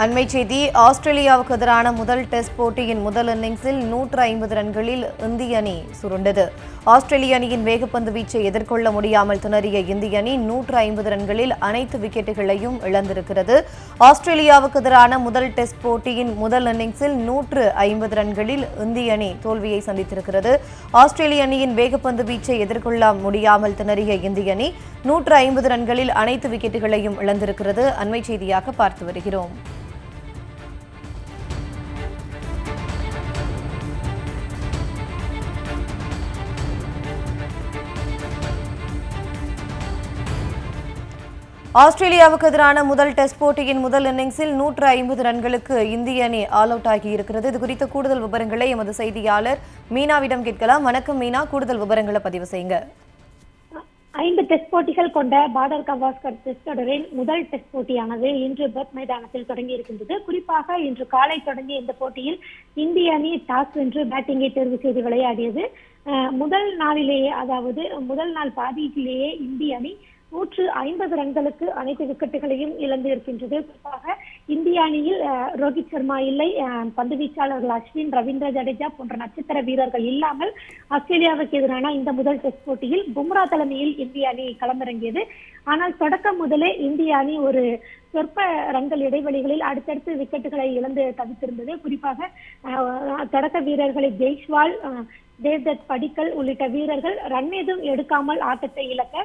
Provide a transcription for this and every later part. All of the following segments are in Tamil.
அண்மை செய்தி ஆஸ்திரேலியாவுக்கு எதிரான முதல் டெஸ்ட் போட்டியின் முதல் இன்னிங்ஸில் நூற்று ஐம்பது ரன்களில் இந்திய அணி சுருண்டது. ஆஸ்திரேலிய அணியின் வேகப்பந்து வீச்சை எதிர்கொள்ள முடியாமல் திணறிய இந்திய அணி நூற்று ஐம்பது ரன்களில் அனைத்து விக்கெட்டுகளையும் இழந்திருக்கிறது. ஆஸ்திரேலியாவுக்கு எதிரான முதல் டெஸ்ட் போட்டியின் முதல் இன்னிங்ஸில் நூற்று ஐம்பது ரன்களில் இந்திய அணி தோல்வியை சந்தித்திருக்கிறது. ஆஸ்திரேலிய அணியின் வேகப்பந்து வீச்சை எதிர்கொள்ள முடியாமல் திணறிய இந்திய அணி நூற்று ஐம்பது ரன்களில் அனைத்து விக்கெட்டுகளையும் இழந்திருக்கிறது. அண்மை செய்தியாக பார்த்து வருகிறோம். ஆஸ்திரேலியாவுக்கு எதிரான முதல் டெஸ்ட் போட்டியின் முதல் இன்னிங்ஸில் நூற்று ஐம்பது ரன்களுக்கு இந்திய அணி ஆல் அவுட் ஆகியிருக்கிறது. இது குறித்த கூடுதல் விவரங்களை எமது செய்தியாளர் மீனாவிடம் கேட்கலாம். வணக்கம் மீனா. கூடுதல் விவரங்களை பதிவு செய்யுங்க. ஐந்து டெஸ்ட் போட்டிகள் கொண்ட பார்டர் கவாஸ்கர் டெஸ்ட் தொடரின் முதல் டெஸ்ட் போட்டியானது இன்று பெர்த் மைதானத்தில் தொடங்கி இருக்கின்றது குறிப்பாக இன்று காலை தொடங்கிய இந்த போட்டியில் இந்திய அணி டாஸ் வென்று பேட்டிங்கை தேர்வு செய்து விளையாடியது. முதல் நாளிலேயே அதாவது முதல் நாள் பாதியிலேயே இந்திய அணி நூற்று ஐம்பது ரன்களுக்கு அனைத்து விக்கெட்டுகளையும் இழந்து இருக்கின்றது குறிப்பாக இந்திய அணியில் ரோஹித் சர்மா இல்லை பந்து வீச்சாளர்கள் அஸ்வின் ரவீந்திர ஜடேஜா போன்ற நட்சத்திர வீரர்கள் இல்லாமல் ஆஸ்திரேலியாவுக்கு எதிரான இந்த முதல் டெஸ்ட் போட்டியில் பும்ரா தலைமையில் இந்திய அணி களமிறங்கியது. ஆனால் தொடக்கம் முதலே இந்திய அணி ஒரு சொற்ப ரன்கள் இடைவெளிகளில் அடுத்தடுத்து விக்கெட்டுகளை இழந்து தவித்திருந்தது. குறிப்பாக அஹ், தொடக்க வீரர்களை ஜெய்ஷ்வால் தேவ்தத் படிக்கல் உள்ளிட்ட வீரர்கள் ரன் எதுவும் எடுக்காமல் ஆட்டத்தை இழக்க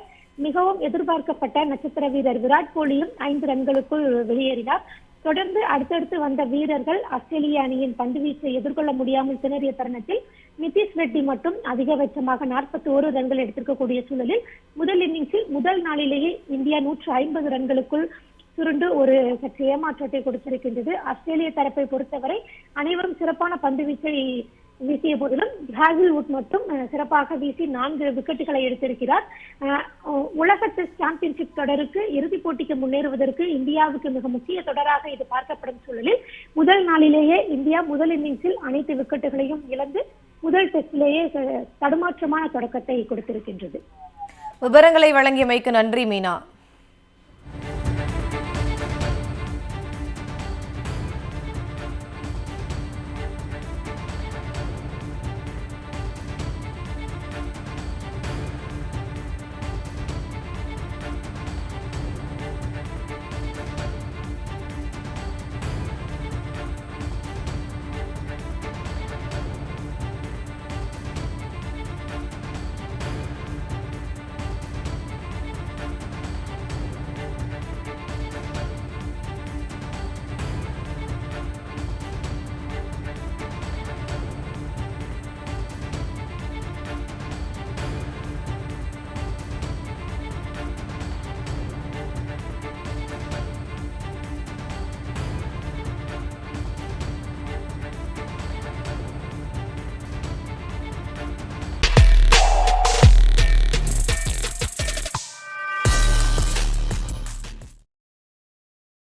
மிகவும் எதிர்பார்க்கப்பட்ட நட்சத்திர வீரர் விராட் கோலியும் ஐந்து ரன்களுக்குள் வெளியேறினார். தொடர்ந்து அடுத்தடுத்து வந்த வீரர்கள் ஆஸ்திரேலிய அணியின் பந்து வீச்சை எதிர்கொள்ள முடியாமல் திணறிய தருணத்தில் நிதிஷ் ரெட்டி மட்டும் அதிகபட்சமாக நாற்பத்தி ஒரு ரன்கள் எடுத்திருக்கக்கூடிய சூழலில் முதல் இன்னிங்ஸில் முதல் நாளிலேயே இந்தியா நூற்று ஐம்பது ரன்களுக்குள் சுருண்டு ஒரு சற்று ஏமாற்றத்தை கொடுத்திருக்கின்றது. ஆஸ்திரேலிய தரப்பை பொறுத்தவரை அனைவரும் சிறப்பான பந்து வீச்சை வீசிய போதிலும் ஹேசில்வுட் மட்டும் சிறப்பாக வீசி நான்கு விக்கெட்டுகளை எடுத்திருக்கிறார். உலக டெஸ்ட் சாம்பியன்ஷிப் தொடருக்கு இறுதிப் போட்டிக்கு முன்னேறுவதற்கு இந்தியாவுக்கு மிக முக்கிய தொடராக இது பார்க்கப்படும் சூழலில் முதல் நாளிலேயே இந்தியா முதல் இன்னிங்ஸில் அனைத்து விக்கெட்டுகளையும் இழந்து முதல் டெஸ்டிலேயே தடுமாற்றமான தொடக்கத்தை கொடுத்திருக்கின்றது. விவரங்களை வழங்கியமைக்கு நன்றி மீனா.